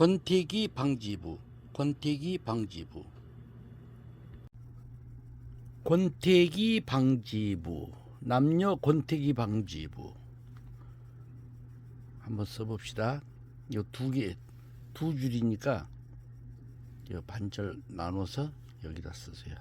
권태기 방지부 권태기 방지부 권태기 방지부 남녀 권태기 방지부 한번 써봅시다. 이 두 개, 두 줄이니까 이 반절 나눠서 여기다 쓰세요.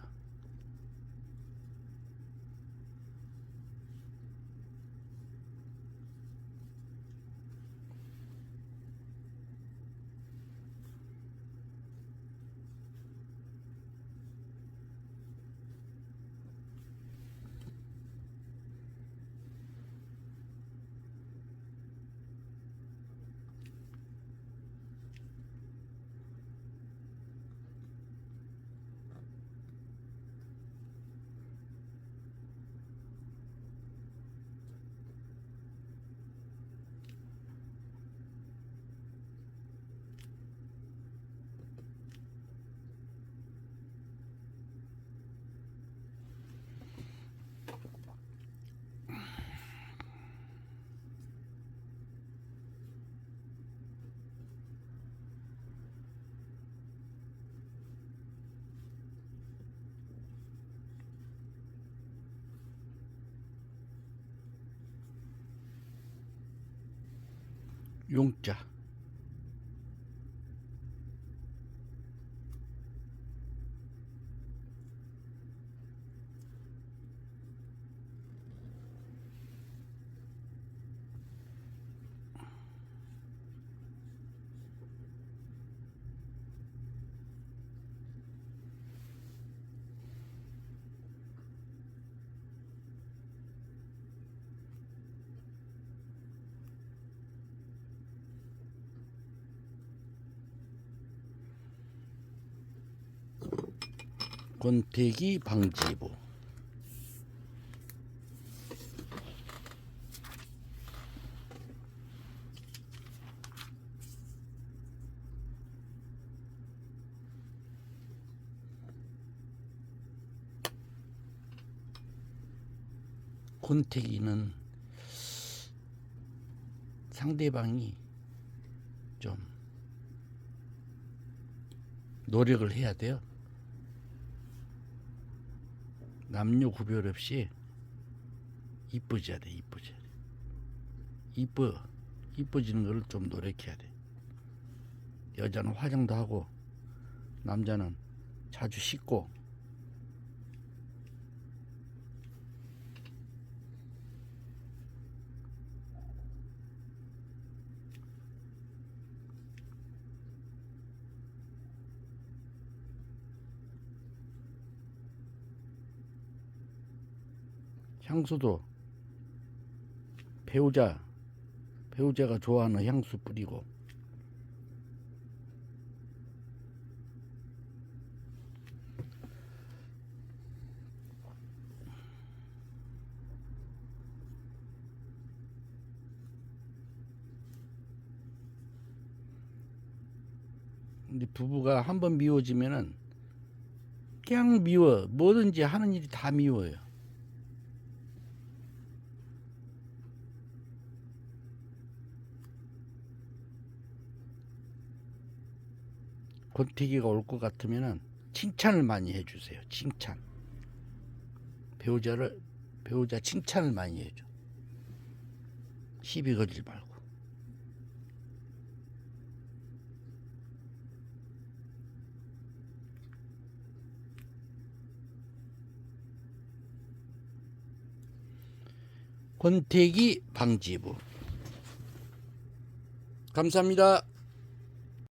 용자 권태기 방지부 권태기는 상대방이 좀 노력을 해야 돼요. 남녀 구별 없이 이뻐져야 돼, 이뻐져야 돼. 이뻐, 이뻐지는 걸 좀 노력해야 돼. 여자는 화장도 하고, 남자는 자주 씻고, 향수도 배우자, 배우자가 좋아하는 향수 뿌리고, 근데 부부가 한번 미워지면은 그냥 미워. 뭐든지 하는 일이 다 미워요. 권태기가 올 것 같으면은 칭찬을 많이 해주세요. 칭찬. 배우자를 배우자 칭찬을 많이 해줘. 시비 걸지 말고. 권태기 방지부. 감사합니다.